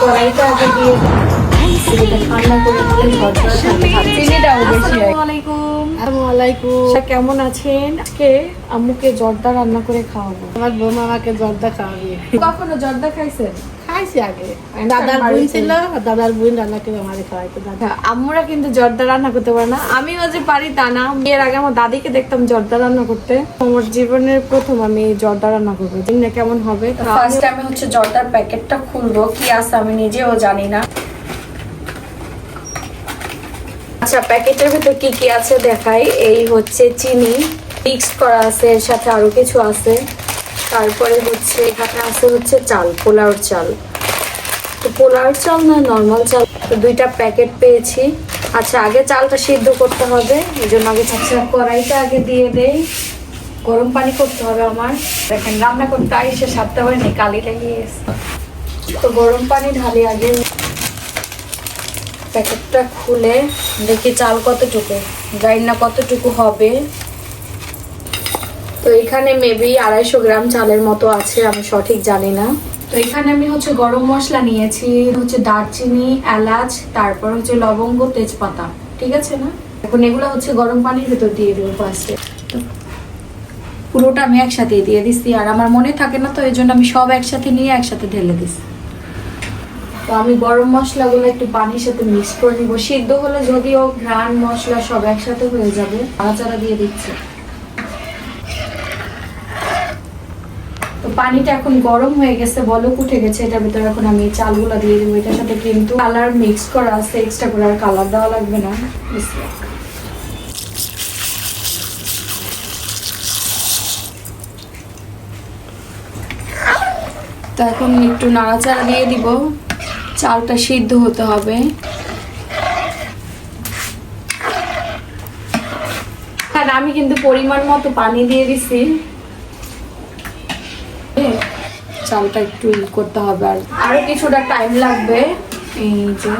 কড়াইটা আগে দিয়ে ঠান্ডা করে নিলে চিনিটাও বেশি হয়। আলাইকুম। আচ্ছা কেমন আছেন? আজকে আম্মুকে জর্দা রান্না করে খাওয়াবো। আমার বৌমা আমাকে জর্দা খাওয়াবে। কখনো জর্দা খাইছেন? খাইছি আগে। দাদার ছিল দাদার রান্না করে আমারে খাওয়াইতো দাদা। আচ্ছা, কিন্তু জর্দা রান্না করতে পারে না। আমিও যে পারি তা না। বিয়ের আগে আমার দাদিকে দেখতাম জর্দা রান্না করতে। আমার জীবনের প্রথম আমি জর্দা রান্না করব। জানি না কেমন হবে ফার্স্ট আমি হচ্ছে জর্দার প্যাকেটটা খুলবো। কি আছে আমি নিজেও জানি না। আচ্ছা প্যাকেটের ভিতর কি কি আছে দেখাই। এই হচ্ছে চিনি। মিক্স করা আছে এর সাথে আরও কিছু আছে। তারপরে হচ্ছে এখানে আছে হচ্ছে চাল পোলাওর চাল। তো পোলাওর চাল না নর্মাল চাল? তো দুইটা প্যাকেট পেয়েছি। আচ্ছা আগে চালটা সিদ্ধ করতে হবে। এই জন্য আগে আচ্ছা কড়াইটা আগে দিয়ে দেই। গরম পানি করতে হবে আমার। দেখেন, রান্না করতে এসে সাতটা হয়নি, কালি লেগে গেছে। তো গরম পানি ঢালি আগে। প্যাকেটটা খুলে দেখি চাল কতটুকু জানি না কতটুকু হবে। তো এখানে মেবি আড়াইশো গ্রাম চালের মতো আছে, আমি সঠিক জানি না। তো এখানে আমি হচ্ছে গরম মশলা নিয়েছি, হচ্ছে দারচিনি, এলাচ, তারপর হচ্ছে লবঙ্গ, তেজপাতা, ঠিক আছে না? এখন এগুলো হচ্ছে গরম পানির ভেতর দিয়ে দেবো ফার্স্টে পুরোটা আমি একসাথে দিয়ে দিচ্ছি আর আমার মনে থাকে না তো, এই জন্য আমি সব একসাথে নিয়ে একসাথে ঢেলে দিচ্ছি তো আমি গরম মশলাগুলো একটু পানির সাথে মিক্স করে নিব। সিদ্ধ হলে যদিও ঘ্রাণ মশলা সব একসাথে হয়ে যাবে আচারা দিয়ে দিচ্ছি। পানিটা এখন গরম হয়ে গেছে, বলক উঠে গেছে, এটার ভিতরে এখন আমি চালগুলো দিয়ে দেবো, এটার সাথে কিন্তু কালার মিক্স করা আছে এক্সট্রা করে আর কালার দেওয়া লাগবে না। তো এখন একটু নাড়াচাড়া দিয়ে দিব, চালটা সিদ্ধ হতে হবে। আমি কিন্তু পরিমাণ মতো পানি দিয়ে দিছি। চালটা একটু ই করতে হবে আর আরও কিছুটা টাইম লাগবে। এই যে।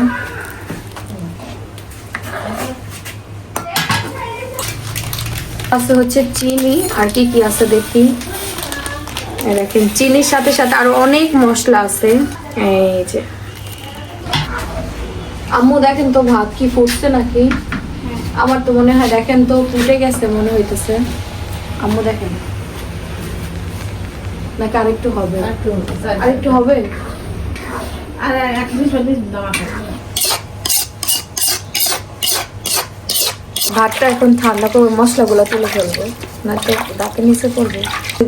আছে হচ্ছে চিনি আর কি কি আছে দেখি। দেখেন চিনির সাথে সাথে আরও অনেক মশলা আছে। এই যে। আম্মু দেখেন তো ভাত কি ফুটছে নাকি? আমার তো মনে হয় দেখেন তো ফুটে গেছে মনে হইতেছে। আম্মু দেখেন। নাকি আরেকটু হবে? আরেকটু হবে আর এক পিস পিস দেওয়া ভাতটা এখন ঠান্ডা করে মশলাগুলো তুলে ফেলব। না তো দাঁতের নিচে পড়বে।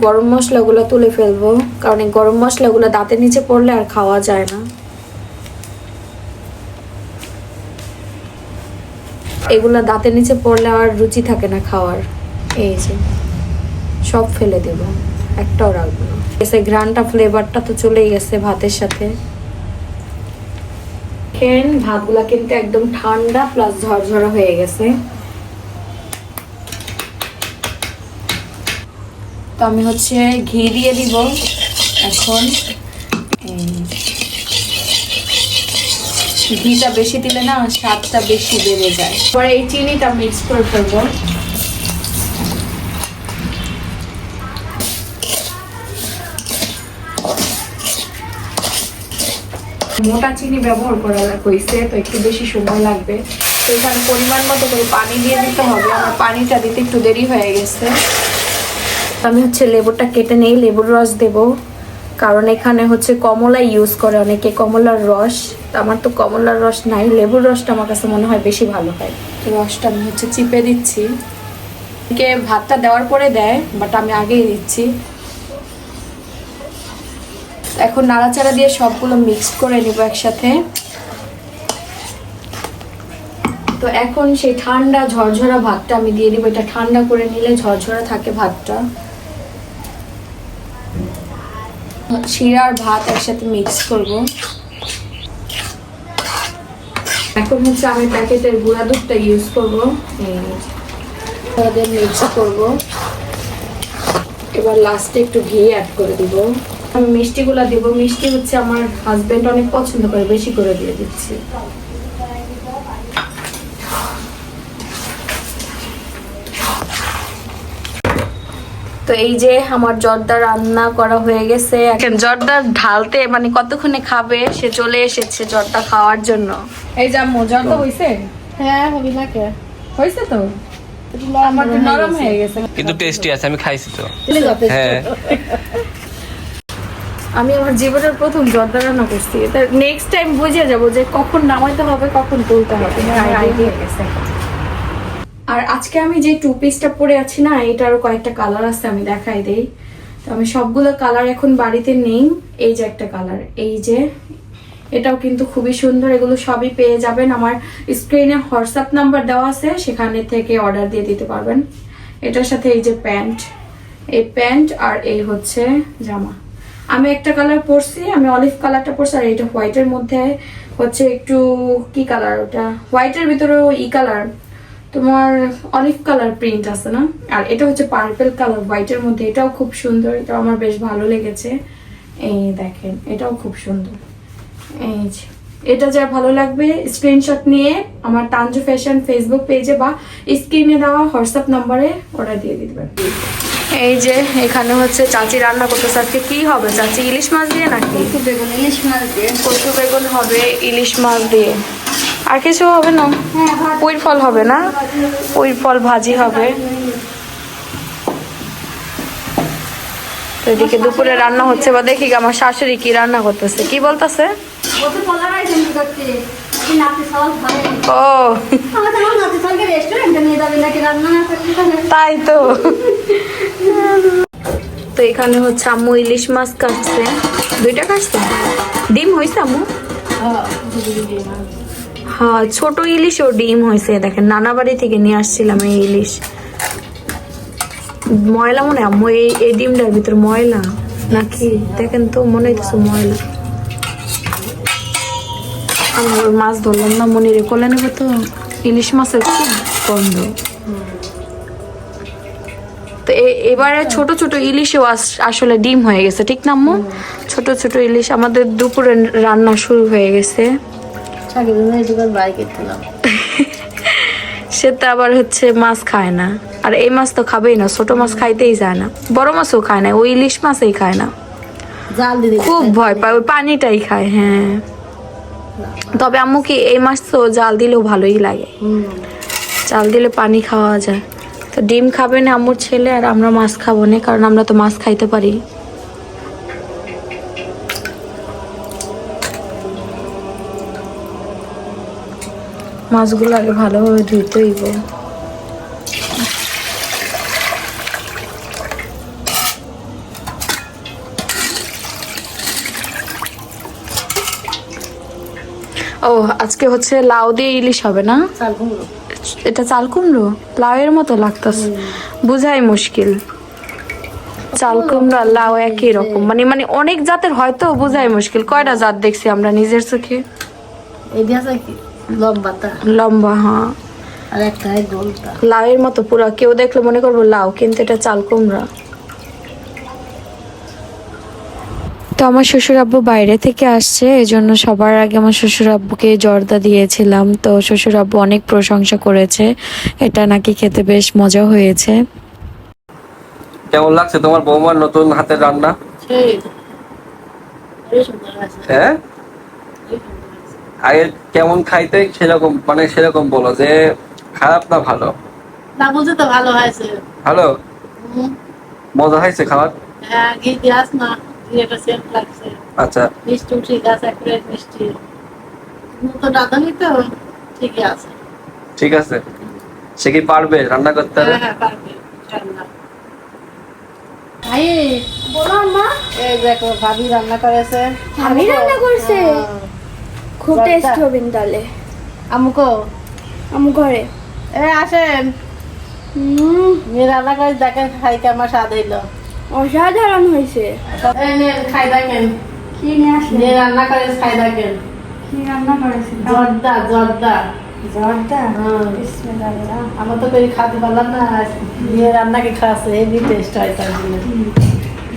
গরম মশলাগুলো তুলে ফেলব কারণ এই গরম মশলাগুলো দাঁতের নিচে পড়লে আর খাওয়া যায় না। এগুলো দাঁতের নিচে পড়লে আর রুচি থাকে না খাওয়ার। এই যে সব ফেলে দেব। একটাও রাখব না। এসে ঘ্রানটা ফ্লেভারটা তো চলেই গেছে ভাতের সাথে। খেন ভাতগুলা কিন্তু একদম ঠান্ডা প্লাস ঝরঝরা হয়ে গেছে। তো আমি হচ্ছে ঘি দিয়ে দিব এখন। ঘিটা বেশি দিলে না, স্বাদটা বেশি বেড়ে যায়। পরে এই চিনিটা মিক্স করে ফেলব। মোটা চিনি ব্যবহার করা হয়েছে, তো একটু বেশি সময় লাগবে। তো এখানে পরিমাণ মতো করে পানি দিয়ে দিতে হবে। আমার পানিটা দিতে একটু দেরি হয়ে গেছে। আমি হচ্ছে লেবুটা কেটে নেই, লেবুর রস দেব। কারণ এখানে হচ্ছে কমলা ইউজ করে অনেকে, কমলার রস। আমার তো কমলার রস নাই, লেবুর রসটা আমার কাছে মনে হয় বেশি ভালো হয়। রসটা আমি হচ্ছে চিপে দিচ্ছি। ভাতটা দেওয়ার পরে দেয় বাট আমি আগেই দিচ্ছি। এখন নাড়াচাড়া দিয়ে সবগুলো মিক্স করে নিব একসাথে। তো এখন সেই ঠান্ডা ঝরঝরা ভাতটা আমি দিয়ে দিব। এটা ঠান্ডা করে নিলে ঝরঝরা থাকে ভাতটা। শিরা আর ভাত একসাথে মিক্স করব। এখন হচ্ছে আমি প্যাকেটের গুঁড়া দুধটা ইউজ করব। মিক্স করব। এবার লাস্টে একটু ঘি অ্যাড করে দিব। আমি মিষ্টিগুলো দিব। মিষ্টি হচ্ছে আমার হাজবেন্ড অনেক পছন্দ করে বেশি করে দিয়ে দিচ্ছি। তো এই যে আমার জর্দা রান্না করা হয়ে গেছে। এখন জর্দা ঢালতে মানে কতক্ষণে খাবে? সে চলে এসেছে জর্দা খাওয়ার জন্য। এই যে আম্মু জর্দা হইছে? হ্যাঁ হবি না কে হয়েছে তো আমার নরম হয়ে গেছে। কিন্তু টেস্টি আছে আমি খাইছি তো। হ্যাঁ। আমি আমার জীবনের প্রথম জর্দা রান্না করছি। নেক্সট টাইম বুঝে যাব যে কখন নামাইতে হবে কখন তুলতে হবে। আইডিয়া গেছে। আর আজকে আমি যে টু পিসটা পরে আছি না এটারও কয়েকটা কালার আছে আমি দেখাই দেই। তো আমি সবগুলো কালার এখন বাড়িতে নেই এই যে একটা কালার এই যে এটাও কিন্তু খুবই সুন্দর এগুলো সবই পেয়ে যাবেন। আমার স্ক্রিনে হোয়াটসঅ্যাপ নাম্বার দেওয়া আছে সেখানে থেকে অর্ডার দিয়ে দিতে পারবেন। এটার সাথে এই যে প্যান্ট এই প্যান্ট আর এই হচ্ছে জামা। আমি একটা কালার পরছি, আমি অলিভ কালারটা পরছি, আর এটা হোয়াইটের মধ্যে হচ্ছে একটু কি কালার ওটা? হোয়াইটের ভিতরেও ই কালার তোমার অলিভ কালার প্রিন্ট আছে না? আর এটা হচ্ছে পার্পেল কালার হোয়াইটের মধ্যে। এটাও খুব সুন্দর, এটাও আমার বেশ ভালো লেগেছে। এই দেখেন, এটাও খুব সুন্দর। এই যে, এটা যা ভালো লাগবে স্ক্রিনশট নিয়ে আমার তানজু ফ্যাশন ফেসবুক পেজে বা স্ক্রিনে দেওয়া হোয়াটসঅ্যাপ নম্বরে অর্ডার দিয়ে দিবেন। এই যে এখানে হচ্ছে চাচি রান্না করতেছে। আজকে কি হবে? চাচি ইলিশ মাছ দিয়ে নাকি? বেগুন ইলিশ মাছ দিয়ে। কচু বেগুন হবে ইলিশ মাছ দিয়ে। আর কিছু হবে না? পুঁই ফল হবে না? পুঁই ফল ভাজি হবে। এদিকে দুপুরে রান্না হচ্ছে বা দেখি আমার শাশুড়ি কি রান্না করতেছে। কি বলতেছে? ও। তাই তো। তো এখানে হচ্ছে আম্মু ইলিশ মাছ কাটছে। দুইটা কাটছে? ডিম হয়েছে আম্মু? হ্যাঁ ছোট ইলিশ ও ডিম হয়েছে দেখেন নানা বাড়ি থেকে নিয়ে আসছিলাম এই ইলিশ। ময়লা মনে হয়? আম্মু এই এই ডিমটার ভিতর ময়লা? নাকি? দেখেন তো মনে হইতেছে ময়লা। আমি মাছ ধরলাম না মনিরে কোলে নেবে তো। ইলিশ মাছের খুব গন্ধ। তো এ- এবারে ছোট ছোট ইলিশও আস- আসলে ডিম হয়ে গেছে ঠিক না আম্মু? ছোট ছোট ইলিশ আমাদের দুপুরে রান্না শুরু হয়ে গেছে। সে তো আবার হচ্ছে মাছ খায় না। আর এই মাছ তো খাবেই না ছোট মাছ খাইতেই যায় না। বড় মাছও খায় না ওই ইলিশ মাছই খায় না। খুব ভয় পায় ওই পানিটাই খায় হ্যাঁ। তবে আম্মু কি এই মাছ তো জাল দিলেও ভালোই লাগে। চাল দিলে পানি খাওয়া যায়। তো ডিম খাবে না আম্মুর ছেলে আর আমরা মাছ খাব না, কারণ আমরা তো মাছ খাইতে পারি। মাছগুলো আগে ভালোভাবে ধুইতে হইব। ও আজকে হচ্ছে লাউ দিয়ে ইলিশ হবে না? এটা চাল কুমড়ো? লাউয়ের মতো লাগতেছে। বুঝাই মুশকিল। চাল কুমড়ো আর লাউ একই রকম। মানে মানে অনেক জাতের হয়তো বুঝাই মুশকিল। কয়টা জাত দেখছি আমরা নিজের চোখে? লম্বা হ্যাঁ। লাউয়ের মতো পুরো। কেউ দেখলে মনে করব লাউ কিন্তু এটা চাল কুমড়া তো আমার শ্বশুর আব্বু বাইরে থেকে আসছে এই জন্য সবার আগে আমার শ্বশুর আব্বুকে জর্দা দিয়েছিলাম। তো শ্বশুর আব্বু অনেক প্রশংসা করেছে এটা নাকি খেতে বেশ মজা হয়েছে। কেমন লাগছে তোমার বৌমার নতুন হাতের রান্না? হ্যাঁ? আগে কেমন খাইতে সেরকম মানে সেরকম বলো যে খারাপ না ভালো? না বলছে তো ভালো হয়েছে। ভালো? মজা হয়েছে খাবার হ্যাঁ ঘি দিয়াস না। সেন্ট লাগছে। আচ্ছা। মিষ্টি ঠিক আছে একেবারে মিষ্টি। নতুন রাঁধুনি তো ঠিকই আছে। ঠিক আছে। সে কি পারবে রান্না করতে হ্যাঁ হবে? হ্যাঁ পারবে ইনশাআল্লাহ। ভাই বলো মা এই দেখো ভাবি রান্না করেছে। ভাবি রান্না করছে? হ্যাঁ। খুব জর্দা। টেস্ট হবেন তাহলে। আমুকো? আমি ঘরে। এ আসেন। হুম রান্না করে দেখেন খাই কেমন স্বাদ হইল। অসাধারণ হয়েছে। এই নেন, খাই দেখেন কি নিয়ে আসলে রান্না করে খাই দেখেন কি রান্না করেছে জর্দা জর্দা। জর্দা? হ্যাঁ। আমরা তো করি খাতে পারলাম না। মেয়ে রান্নাকে খাওয়াছে হেভি টেস্ট হয় তার জন্য।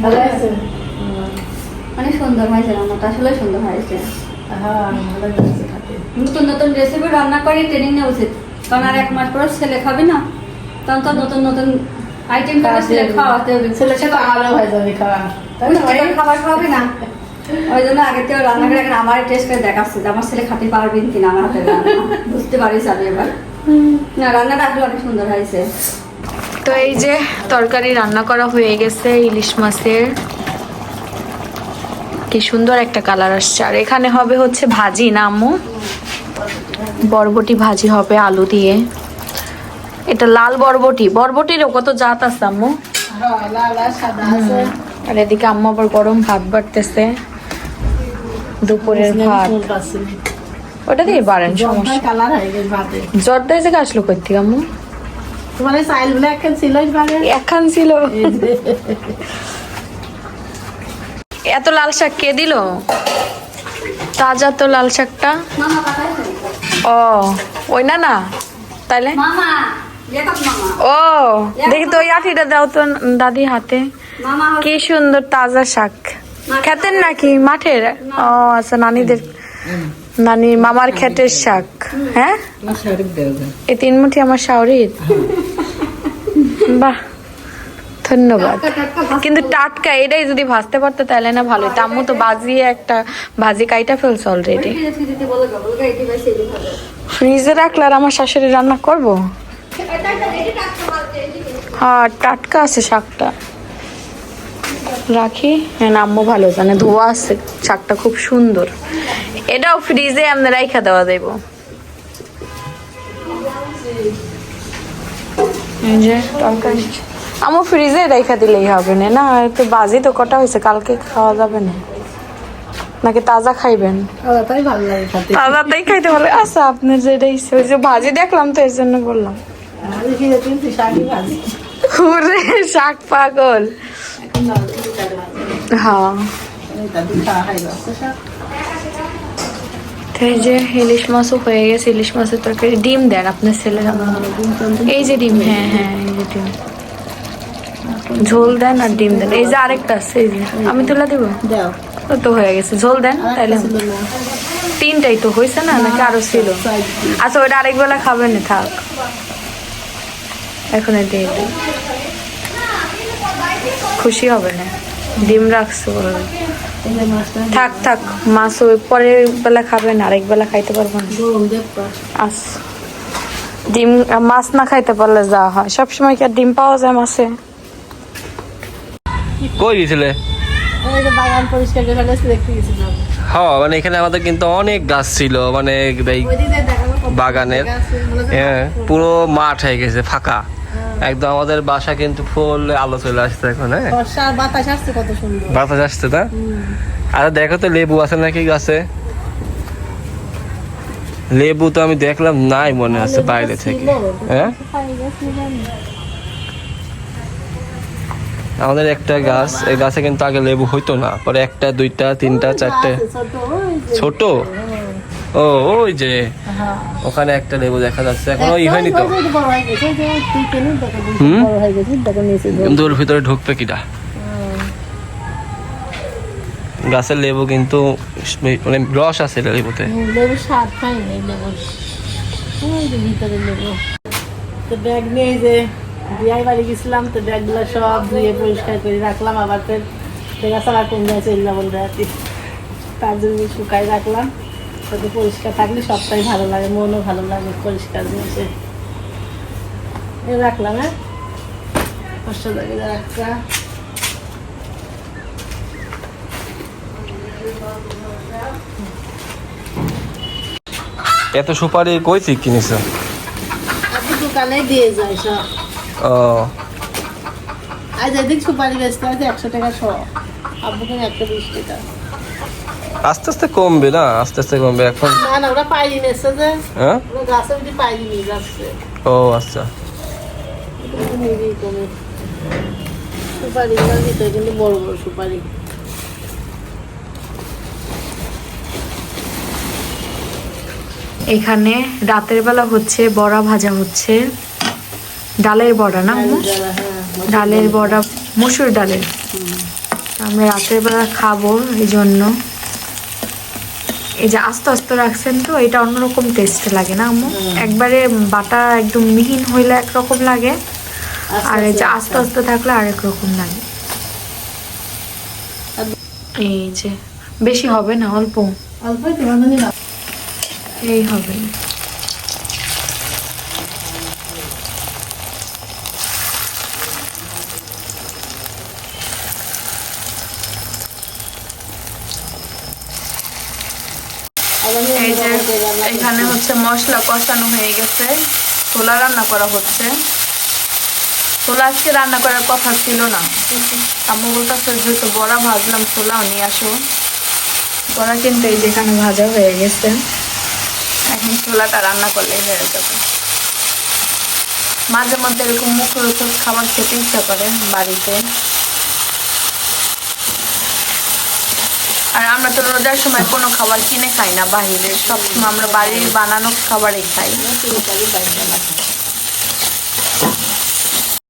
ভালো আছে অনেক সুন্দর হয়েছে রান্নাটা আসলে সুন্দর হয়েছে। হ্যাঁ ভালো লাগছে খাতে। নতুন নতুন রেসিপি রান্না করে ট্রেনিং নেওয়া উচিত। কারণ আর এক মাস পরে ছেলে খাবে না তখন তো নতুন নতুন আইটেম করে খাওয়াতে হবে। তো আমারও হয়ে যাবে খাওয়া। তাই না খাবার খাওয়াবে না। ওই জন্য আগে রান্না করে এখন আমার টেস্ট করে দেখাচ্ছে যে আমার ছেলে খাতে পারবেন কিনা আমার হাতে বুঝতে পারিস আমি এবার। না রান্নাটা আসলে অনেক সুন্দর হয়েছে। তো এই যে তরকারি রান্না করা হয়ে গেছে ইলিশ মাছের। কি সুন্দর একটা কালার আসছে। আর এখানে হবে হচ্ছে ভাজি না আম্মু। বরবটি ভাজি হবে আলু দিয়ে। এটা লাল বরবটি। বরবটিরও কত জাত আছে আম্মু? হ্যাঁ, আর এদিকে আম্মু আবার গরম ভাত বাড়তেছে। দুপুরের ভাত। ওটা দিয়ে বাড়েন সমস্যা। জ্বরটা এসে আসলো কই থেকে আম্মু? তোমার একখান একখান ছিল। এত লাল শাক কে দিল? তাজা তো লাল শাকটা। ও ওই না না তাইলে? মামা। ও দেখি তো ওই আঠিটা দাও তো দাদি হাতে। কি সুন্দর তাজা শাক। খেতেন নাকি মাঠের? ও আচ্ছা নানিদের নানি মামার খেতের শাক। হ্যাঁ? এই তিন মুঠি আমার শাওরির। বাহ ধন্যবাদ। কিন্তু টাটকা এটাই যদি ভাজতে পারতো তাহলে না ভালো। হতো আম্মু তো বাজিয়ে একটা ভাজি কাইটা ফেলছে অলরেডি ফ্রিজে রাখলে আর আমার শাশুড়ি রান্না করব? হ্যাঁ টাটকা আছে শাকটা। রাখি হ্যাঁ না, আম্মু ভালো জানে ধোয়া আছে শাকটা খুব সুন্দর। এটাও ফ্রিজে এমনি রাইখা দেওয়া যাইব। এই যে তরকারি। আমু ফ্রিজে রাইখা দিলেই হবে না না একটু বাজি তো কটা হয়েছে কালকে খাওয়া যাবে না। নাকি তাজা খাইবেন? তাজাটাই খাইতে ভালো আচ্ছা আপনার যেটা ইচ্ছে ওই যে ভাজি দেখলাম তো এর জন্য বললাম। ওরে শাক পাগল। হ্যাঁ। যে ইলিশ মাছও হয়ে গেছে ইলিশ মাছের তরকারি। ডিম দেন আপনার ছেলে। এই যে ডিম হ্যাঁ হ্যাঁ এই যে ডিম। ঝোল দেন আর ডিম দেন। এই যে আরেকটা আছে এই যে। আমি তুলে দেবো? ও তো হয়ে গেছে। ঝোল দেন না। তিনটাই তো হয়েছে না নাকি আরও ছিল? আচ্ছা ওইটা আরেক বেলা খাবেন না থাক। এখন এটা এটা খুশি হবে না। ডিম রাখছে বলবে এই যে মাছটা থাক থাক মাছ ওই পরের বেলা খাবেন আরেক বেলা খাইতে পারবেন না। আস। ডিম মাছ না খাইতে পারলে যা হয়। সবসময় কি আর ডিম পাওয়া যায় মাছে? কই গেছিলে? বাগান পরিষ্কার করে দেখতে গেছিলাম। হ্যাঁ মানে এখানে আমাদের কিন্তু অনেক গাছ ছিল মানে বাগানের। হ্যাঁ পুরো মাঠ হয়ে গেছে ফাঁকা। একদম আমাদের বাসা কিন্তু ফুল আলো চলে আসছে এখন হ্যাঁ? বাতাস আসছে কত সুন্দর। বাতাস আসছে না আর দেখো তো লেবু আছে নাকি গাছে? লেবু তো আমি দেখলাম নাই মনে আছে বাইরে থেকে। হ্যাঁ? আমাদের একটা গাছ এই গাছে কিন্তু আগে লেবু হইতো না পরে একটা দুইটা তিনটা চারটে। ছোট ও ওই যে ওখানে একটা লেবু দেখা যাচ্ছে। এখন ওই হয়নি তো। কিন্তু ওর ভিতরে ঢুকবে কিটা গাছের লেবু কিন্তু মানে রস আছে লেবুতে। হুম, স্বাদ পাইনি লেবুর। ভিতরে লেবু। তো ব্যাগ নিয়ে যে বিয়াই বাড়ি গেছিলাম তো ব্যাগগুলো সব ধুয়ে পরিষ্কার করে রাখলাম আবার ফের ফেরা কোন যায় চলে তার জন্য শুকাই রাখলাম। যাতে পরিষ্কার থাকলে সবটাই ভালো লাগে মনও ভালো লাগে পরিষ্কার জিনিসে রাখলাম হ্যাঁ? এত সুপারি কই থেকে কিনেছ? আপনি দোকানে দিয়ে যায় সব। ও। আজ এদিক সুপারি বেচতে আছে একশো টাকা শ। আব্বুকে একটা বিশ টাকা। আস্তে আস্তে কমবে না আস্তে আস্তে কমবে এখন। না না ওরা পাইনি নেছে যে হ্যাঁ? ওরা গাছে যদি পাইনি নিয়ে যাচ্ছে ও আচ্ছা। সুপারি কিন্তু বড় বড় সুপারি। এখানে রাতের বেলা হচ্ছে বড়া ভাজা হচ্ছে। ডালের বড়া না হ্যাঁ ডালের বড়া মসুর ডালের। আমরা রাতের বেলা খাব এই জন্য। এই যে আস্তে আস্তে রাখছেন তো এটা অন্যরকম টেস্ট লাগে না আমু একবারে বাটা একদম মিহিন হইলে একরকম লাগে আর এই যে আস্তে আস্তে থাকলে আরেক রকম লাগে। এই যে বেশি হবে না অল্প? অল্প এই হবে এই যে এখানে হচ্ছে মশলা কষানো হয়ে গেছে। ছোলা রান্না করা হচ্ছে। ছোলা আজকে রান্না করার কথা ছিল না। আম্মু বলতেছে, যেহেতু বড়া ভাজলাম, ছোলাও নিয়ে আসো। বড়া কিন্তু এই যেখানে ভাজা হয়ে গেছে। এখন ছোলাটা রান্না করলেই হয়ে যাবে। মাঝে মধ্যে এরকম মুখরোচক খাবার খেতে ইচ্ছা করে বাড়িতে। আর আমরা তো রোজার সময় কোনো খাবার কিনে খাই না বাহিরে। সবসময় আমরা বাড়ির বানানো খাবারই খাই।